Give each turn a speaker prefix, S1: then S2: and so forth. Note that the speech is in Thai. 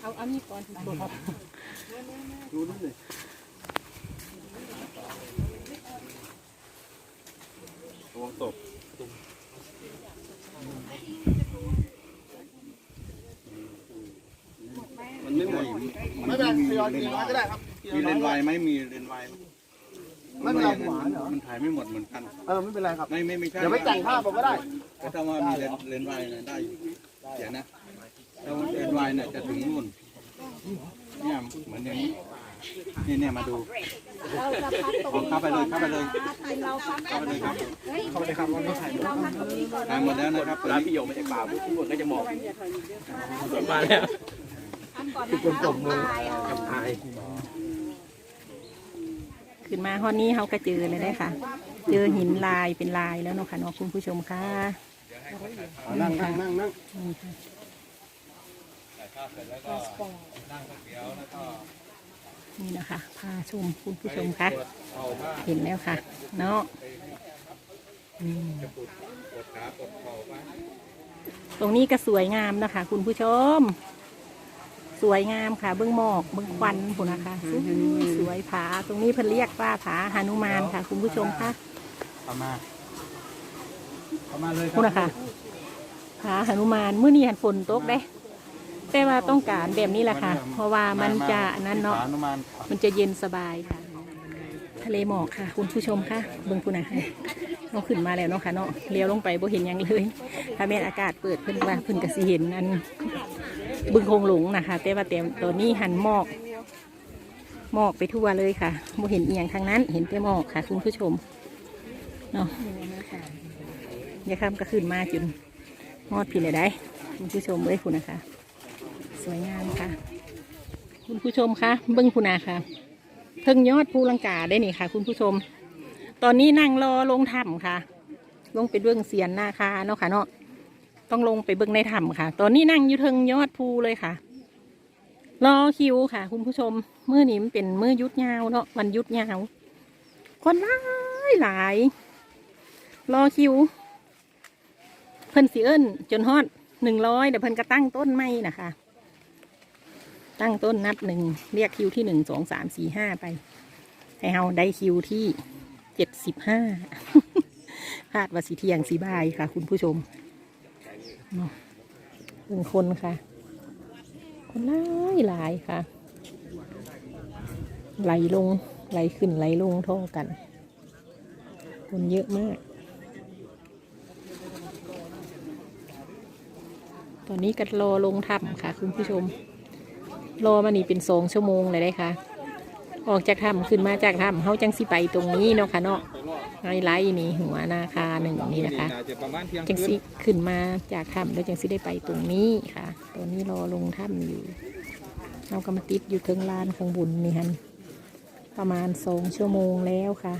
S1: เอาเอานี่ก่อน
S2: ดูนั่นเลยระวังตกมันไม่หมด
S3: ไม่เป็นไรทยอยกินน้อยก็ได้ครับ
S2: มีเลนส์วายไหมมีเลนส์วายไหม
S3: ไม่เป็นไรหวานเหรอ
S2: มันถ่ายไม่หมดเหมือนกัน
S3: เออไม่เป็นไรครับ
S2: ไม่ไม่ไม่ใช่
S3: เดี๋ยวไปแต่งภาพผมก็ได้
S2: ก็ถ้าว่ามีเลนส์เลนส์วายเนี่ยได้อยู่เดี๋ยวนะ ถ้าว่าเลนส์วายเนี่ยจะถึงนู่นเนี่ยเหมือนอย่างนี้นี่เนี่ยมาดู
S1: เราจะพักตรง
S2: เอา
S1: นี้
S2: เข้าไปเลยเข้าไปเลย
S1: กินเราพัก
S2: เข้าไปเลยครับ
S3: เข้าไปเลยครับวันนี้ถ่าย
S1: เราพักตรงนี้ก่อน
S2: ถ่ายหมดแล้วนะครับตอน
S4: ร้าน
S2: นี้
S4: พี่โยมไม่ใช่ป่าผู้คนก็จะมอง
S1: มาแล้วทำก่อนนะคะตายเอา
S4: อาย
S5: ขึ้นมาห้อนี้เขาก็เจอเลยได้ค่ะ เจอหินลายเป็นลายแล้วเนาะค่ะเนาะคุณผู้ชมค่ะ
S3: เอานั่งนั่งนั่งนั่ง
S5: นี่ค่ะนี่นะคะพาชมคุณผู้ชมค่ะเห็นแล้วค่ะ เนาะอืมตรงนี้ก็สวยงามนะคะ คุณผู้ชม สวยงามค่ะ เบื้องหมอกเบื้องควันผุนนะคะสวยสวยผาตรงนี้เพิ่นเรียกว่าผาหานุมานค่ะ คุณผู้ชมค่ะ
S2: เอามาเอามาเลยค
S5: พูด
S2: รับ
S5: นะคะผาหนุมานเมื่อนี้หันฝนตกได้ แต่ว่าต้องการแบบนี้แหละค่ะ เพราะว่ามันจะนั่นเนาะ
S2: มัน
S5: จะเย็นสบายค่ะ ทะเลหมอกค่ะ คุณผู้ชมค่ะ เบิ่งคุณนะคะเราขึ้นมาแล้วเนาะค่ะเนาะ เลี้ยวลงไปบ่เห็นยังเลย ถ้าแม่นอากาศเปิดเพิ่นว่าเพิ่นก็สิเห็นอันบึงคงหลงนะคะ แต่ว่าแต่ตอนนี้หันหมอก หมอกไปทั่วเลยค่ะบ่เห็นเอียงทางนั้น เห็นแต่หมอกค่ะ คุณผู้ชม เนาะอย่าข้ามก็ขึ้นมาจนมอดพี่เลยได้คุณผู้ชมเอ้ยคุณนะคะ สวยงามค่ะ คุณผู้ชมคะเบิ้งคุณาค่ะ เพิ่งยอดภูลังกาได้นี่ค่ะ คุณผู้ชม ตอนนี้นั่งรอลงถ้ำค่ะ ลงไปเบื้องเสียนนาคาเนาะค่ะเนาะต้องลงไปเบื้องในถ้ำค่ะ ตอนนี้นั่งอยู่เทิงยอดภูเลยค่ะ รอคิวค่ะ คุณผู้ชมมื้อนี้มันเป็นมื้อยุดยาวเนาะวันยุดยาว คนหลายหลาย รอคิว เพิ่นสิเอิ้นจนฮอดหนึ่งร้อยเดี๋ยวเพิ่นก็ตั้งต้นไม้นะคะ ตั้งต้นนับหนึ่งเรียกคิวที่หนึ่งสองสามสี่ห้าไปให้เฮาได้คิวที่เจ็ดสิบห้าคาดว่าสีเทียงสีบายค่ะ คุณผู้ชมเนาะเป็นคนค่ะ คนหลายหลายค่ะ ไหลลงไหลขึ้นไหลลงเท่ากัน คนเยอะมาก ตอนนี้ก็รอลงถ้ำค่ะ คุณผู้ชม รอมานี่เป็นสองชั่วโมงเลยได้ค่ะ ออกจากถ้ำขึ้นมาจากถ้ำเขาจังสิไปตรงนี้เนาะค่ะเนาะไฮไลนี่หัวนาคาหนึ่งนี่นะคะ
S2: จัง
S5: สิขึ้นมาจากถ้ำแล้วจังสิได้ไปตรงนี้ค่ะ ตอนนี้รอลงถ้ำอยู่เราก็มาติดอยู่เทิงลานข้างบนนี่ฮันประมาณสองชั่วโมงแล้วค่ะ